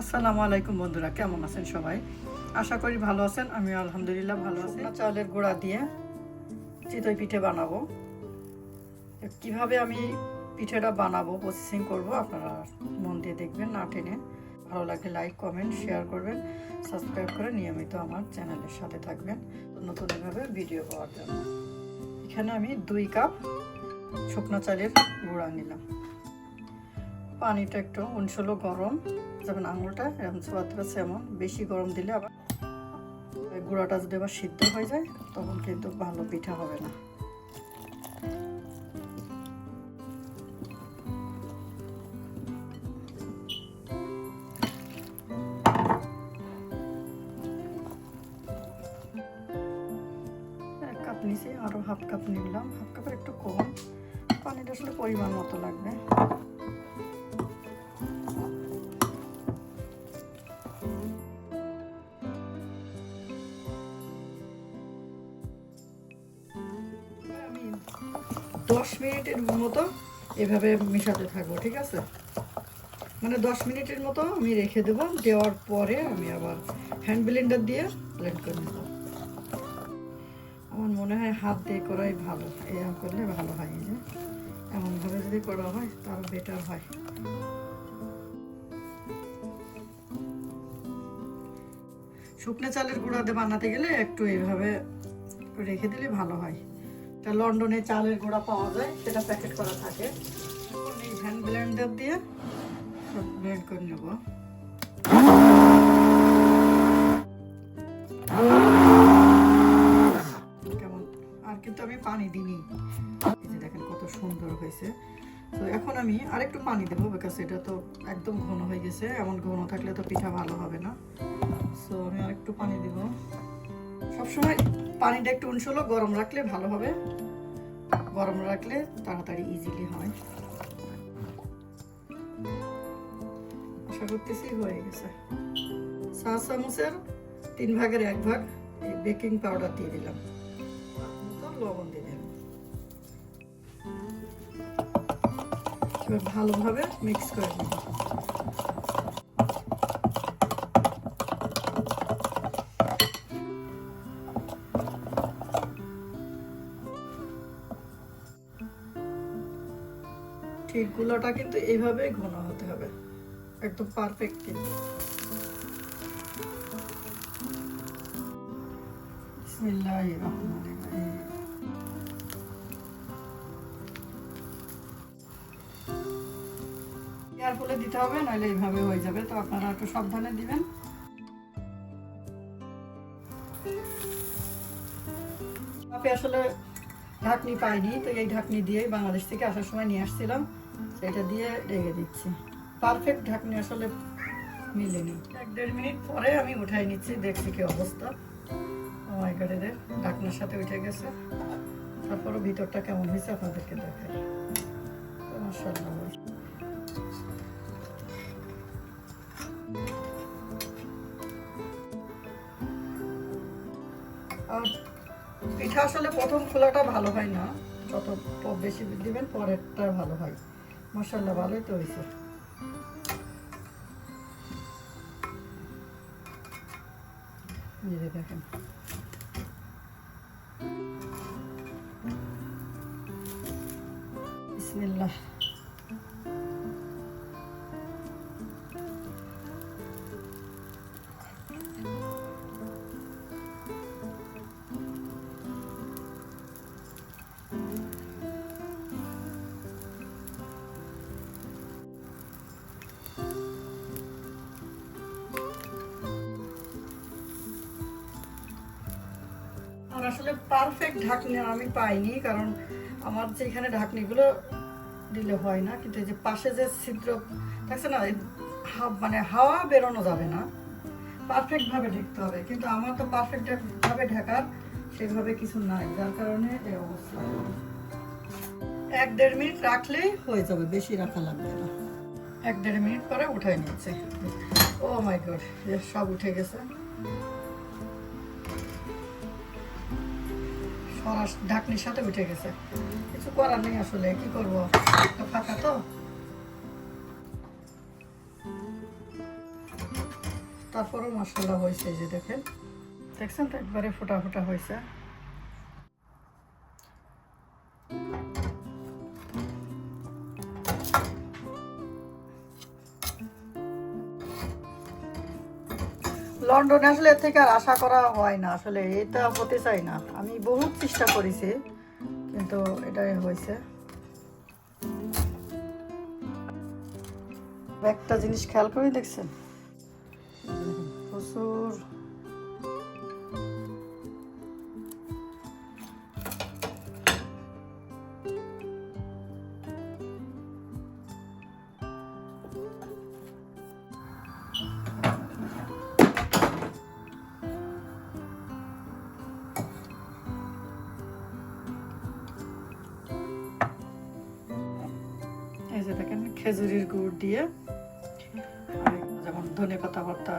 আসসালামু আলাইকুম বন্ধুরা, কেমন আছেন সবাই? আশা করি ভালো আছেন আমি আলহামদুলিল্লাহ ভালো আছি। চালের গুঁড়া দিয়ে চিতই পিঠে বানাবো। কীভাবে আমি পিঠেটা বানাবো প্রসেসিং করব, আপনারা মন দিয়ে দেখবেন, না টেনে। ভালো লাগলে লাইক কমেন্ট শেয়ার করবেন সাবস্ক্রাইব করে নিয়মিত আমার চ্যানেলের সাথে থাকবেন নতুনভাবে ভিডিও পাওয়ার জন্য। এখানে আমি দুই কাপ শুকনো চালের গুঁড়া নিলাম। পানিটা একটু উনশলো গরম। যেমন আঙুলটা, এরকম পারছে এমন। বেশি গরম দিলে আবার গুঁড়াটা যদি আবার সিদ্ধ হয়ে যায়, তখন কিন্তু ভালো পিঠা হবে না। কাপ নিছি হাফ কাপ নিলাম। হাফ কাপের একটু কম। পানিটা আসলে পরিমাণ মতো লাগবে। মিনিটের মতো এভাবে মেশাতে থাকব, ঠিক আছে? মানে দশ মিনিটের মতো আমি রেখে দেবো, দেওয়ার পরে আমি আবার হ্যান্ড ব্লেন্ডার দিয়ে ব্লেন্ড করে নেব। আমার মনে হয় হাত দিয়ে করাই ভালো এরকম করলে ভালো হয় যে। এমনভাবে যদি করা হয় তাহলে বেটার হয়। শুকনো চালের গুঁড়া দিয়ে বানাতে গেলে একটু এইভাবে রেখে দিলে ভালো হয়। এটা লন্ডনে চালের গুঁড়া পাওয়া যায়, সেটা প্যাকেট করা থাকে। এই হ্যান্ড ব্লেন্ডার দিয়ে সব ব্লেন্ড করে নেব। কেমন? আর কিন্তু আমি পানি দিইনি। দেখেন কত সুন্দর হয়েছে। তো এখন আমি আরেকটু পানি দেবো তো একদম ঘন হয়ে গেছে। এমন ঘন থাকলে তো পিঠা ভালো হবে না। সো আমি আরেকটু পানি দেব। সবসময় পানিটা একটু উনশলো গরম রাখলে ভালো হবে। গরম রাখলে তাড়াতাড়ি ইজিলি হয়। আশা করতেছি হয়ে গেছে। চামচের তিন ভাগের এক ভাগ এই বেকিং পাউডার দিয়ে দিলাম। লবণ দিয়ে দিলাম। ভালোভাবে মিক্স করে দিলাম ঠিক কিন্তু এইভাবেই ঘন হতে হবে। একদম পারফেক্ট কিন্তু। কেয়ারফুলে দিতে হবে, নাহলে এইভাবে হয়ে যাবে। তো আপনারা একটু সাবধানে দিবেন। আসলে ঢাকনি পাইনি, তো এই ঢাকনি দিয়েই বাংলাদেশ থেকে আসার সময় নিয়ে আসছিলাম। এটা দিয়ে রেখে দিচ্ছি। পারফেক্ট ঢাকনি আসলে মিলেনি এক দেড় মিনিট পরে আমি উঠাই নিচ্ছি, দেখছি কি অবস্থা। আমার গাড়িতে ঢাকনার সাথে উঠে গেছে। তারপরও ভিতরটা কেমন হয়েছে আপনাদেরকে দেখাই। তো আর পিঠা আসলে প্রথম খোলাটা ভালো হয় না। যত বেশি দিবেন পরেরটা ভালো হয়। মশাল্লা ভালোই তো হয়েছে। দেখেন। বিসমিল্লাহ। আর আসলে পারফেক্ট ঢাকনি আমি পাইনি, কারণ আমার যে এখানে ঢাকনিগুলো দিলে হয় না, কিন্তু এই যে পাশে যে ছিদ্র থাকছে না মানে হাওয়া বেরোনো যাবে না। পারফেক্টভাবে ঢেকতে হবে, কিন্তু আমার তো পারফেক্ট ভাবে ঢাকার সেভাবে কিছু নাই, যার কারণে এই অবস্থা। এক দেড় মিনিট রাখলেই হয়ে যাবে, বেশি রাখা লাগবে না। এক দেড় মিনিট পরে উঠাই নিচ্ছে। ও মাই গড সব উঠে গেছে। সরাস ঢাকনির সাথে উঠে গেছে। কিছু করার নেই আসলে, কি করব? ফাঁকা তো। তারপরও মশলা হয়েছে যে দেখেন। দেখছেন তো একবারে ফোটা ফোটা হয়েছে। লন্ডনে আসলে এর থেকে আর আশা করা হয় না, আসলে এটা হতে চাই না। আমি বহুত চেষ্টা করেছি, কিন্তু এটাই হয়েছে। একটা জিনিস খেয়াল করে দেখছেন? প্রচুর খেজুরির গুড় দিয়ে যেমন ধনে পাতা ভর্তা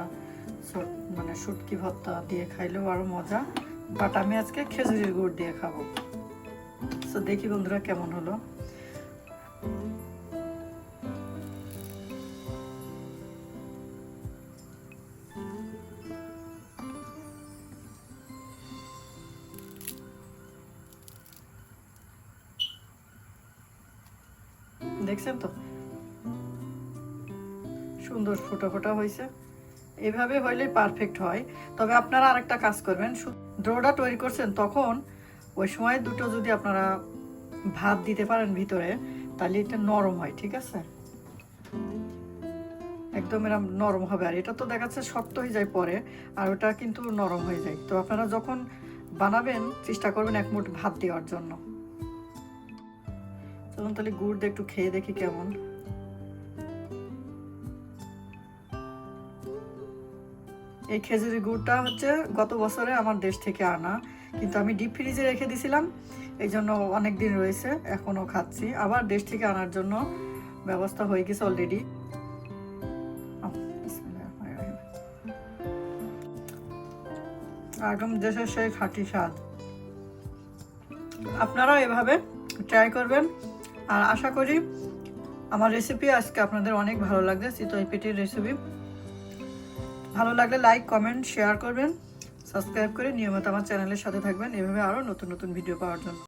মানে শুটকি ভর্তা দিয়ে খাইলেও আরও মজা। বাট আমি আজকে খেজুরির গুড় দিয়ে খাব। তো দেখি বন্ধুরা কেমন হলো। দেখছেন তো? সুন্দর ফোটা ফোটা হয়েছে। এভাবে হইলে পারফেক্ট হয়। তবে আপনারা আরেকটা কাজ করবেন ড্রোটা তৈরি করছেন তখন ওই সময় দুটো যদি আপনারা ভাত দিতে পারেন ভিতরে, তাহলে এটা নরম হয়, ঠিক আছে? একদম এরকম নরম হবে। আর এটা তো দেখাচ্ছে শক্ত হয়ে যায় পরে, আর ওটা কিন্তু নরম হয়ে যায়। তো আপনারা যখন বানাবেন, চেষ্টা করবেন এক মুঠ ভাত দেওয়ার জন্য। চলুন তাহলে গুড় দিয়ে একটু খেয়ে দেখি কেমন। এই খেজুরি গুড়টা হচ্ছে গত বছরে আমার দেশ থেকে আনা। কিন্তু আমি ডিপ ফ্রিজে রেখে দিছিলাম, এই জন্য অনেক দিন রয়েছে, এখনও খাচ্ছি। আবার দেশ থেকে আনার জন্য ব্যবস্থা হয়ে গেছে অলরেডি একদম দেশের সেই খাঁটি স্বাদ। আপনারাও এভাবে ট্রাই করবেন। আর আশা করি আমার রেসিপি আজকে আপনাদের অনেক ভালো লাগবে, চিতই পিঠির রেসিপি ভালো লাগলে লাইক কমেন্ট শেয়ার করবেন। সাবস্ক্রাইব করে নিয়মিত আমার চ্যানেলের সাথে থাকবেন। এভাবে আরও নতুন নতুন ভিডিও পাওয়ার জন্য।